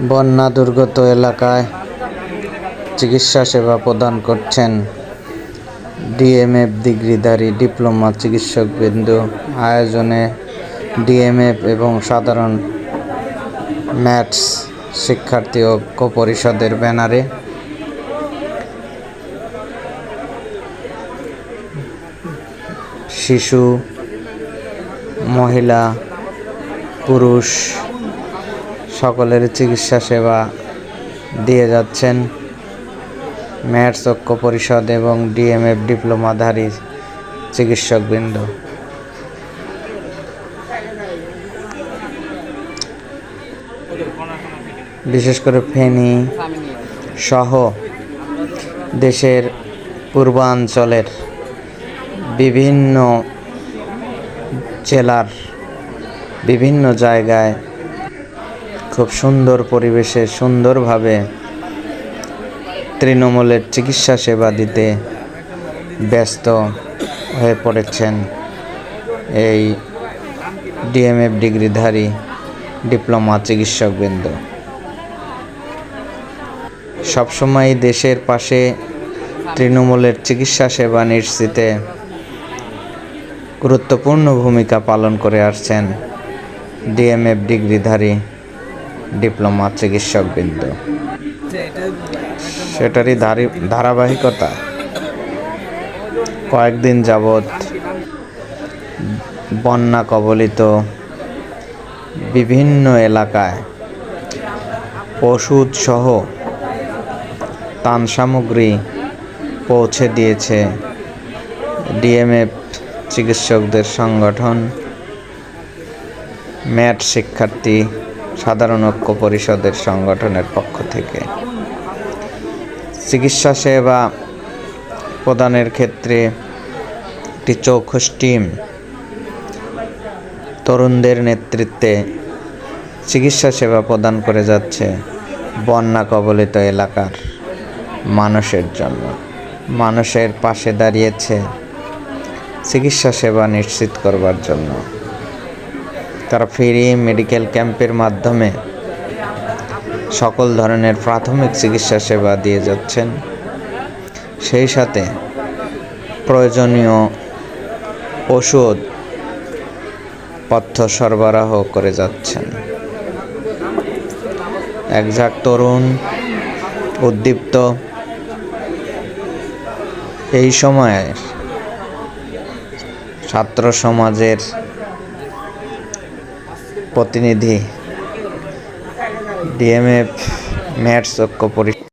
বন্যা দুর্গত এলাকায় চিকিৎসা সেবা প্রদান করছেন ডিএমএফ ডিগ্রিধারী ডিপ্লোমা চিকিৎসকবৃন্দ আয়োজনে ডিএমএফ এবং সাধারণ ম্যাথস শিক্ষার্থী ঐক্য পরিষদের ব্যানারে শিশু, মহিলা, পুরুষ সকলের চিকিৎসা সেবা দিয়ে যাচ্ছেন। ম্যাটস ঐক্য পরিষদ এবং ডিএমএফ ডিপ্লোমাধারী চিকিৎসকবৃন্দ। বিশেষ করে ফেনী সহ দেশের পূর্বাঞ্চলের বিভিন্ন জেলার বিভিন্ন জায়গায় খুব সুন্দর পরিবেশে, সুন্দরভাবে তৃণমূলের চিকিৎসা সেবা দিতে ব্যস্ত হয়ে পড়েছেন এই ডিএমএফ ডিগ্রিধারী ডিপ্লোমা চিকিৎসকবৃন্দ। সবসময় দেশের পাশে তৃণমূলের চিকিৎসা সেবা নিশ্চিতে গুরুত্বপূর্ণ ভূমিকা পালন করে আসছেন ডিএমএফ ডিগ্রিধারী ডিপ্লোমা চিকিৎসকবৃন্দ। সেটারই ধারাবাহিকতা। কয়েকদিন যাবৎ বন্যা কবলিত বিভিন্ন এলাকায় ওষুধ সহ ত্রাণ সামগ্রী পৌঁছে দিয়েছে ডিএমএফ চিকিৎসকদের সংগঠন। ম্যাট শিক্ষার্থী সাধারণ ঐক্য পরিষদের সংগঠনের পক্ষ থেকে। চিকিৎসা সেবা প্রদানের ক্ষেত্রে একটি চৌখস টিম তরুণদের নেতৃত্বে চিকিৎসা সেবা প্রদান করে যাচ্ছে বন্যা কবলিত এলাকার মানুষের জন্য। মানুষের পাশে দাঁড়িয়েছে চিকিৎসা সেবা নিশ্চিত করবার জন্য। তারা ফ্রি মেডিকেল ক্যাম্পের মাধ্যমে সকল ধরনের প্রাথমিক চিকিৎসা সেবা দিয়ে যাচ্ছেন। সেই সাথে প্রয়োজনীয় ওষুধ পথ্য সরবরাহ করে যাচ্ছেন। একঝাক তরুণ, উদ্দীপ্ত, এই সময়ে ছাত্র সমাজের প্রতিনিধি ডিএমএফ ম্যাট চক্ষ পরি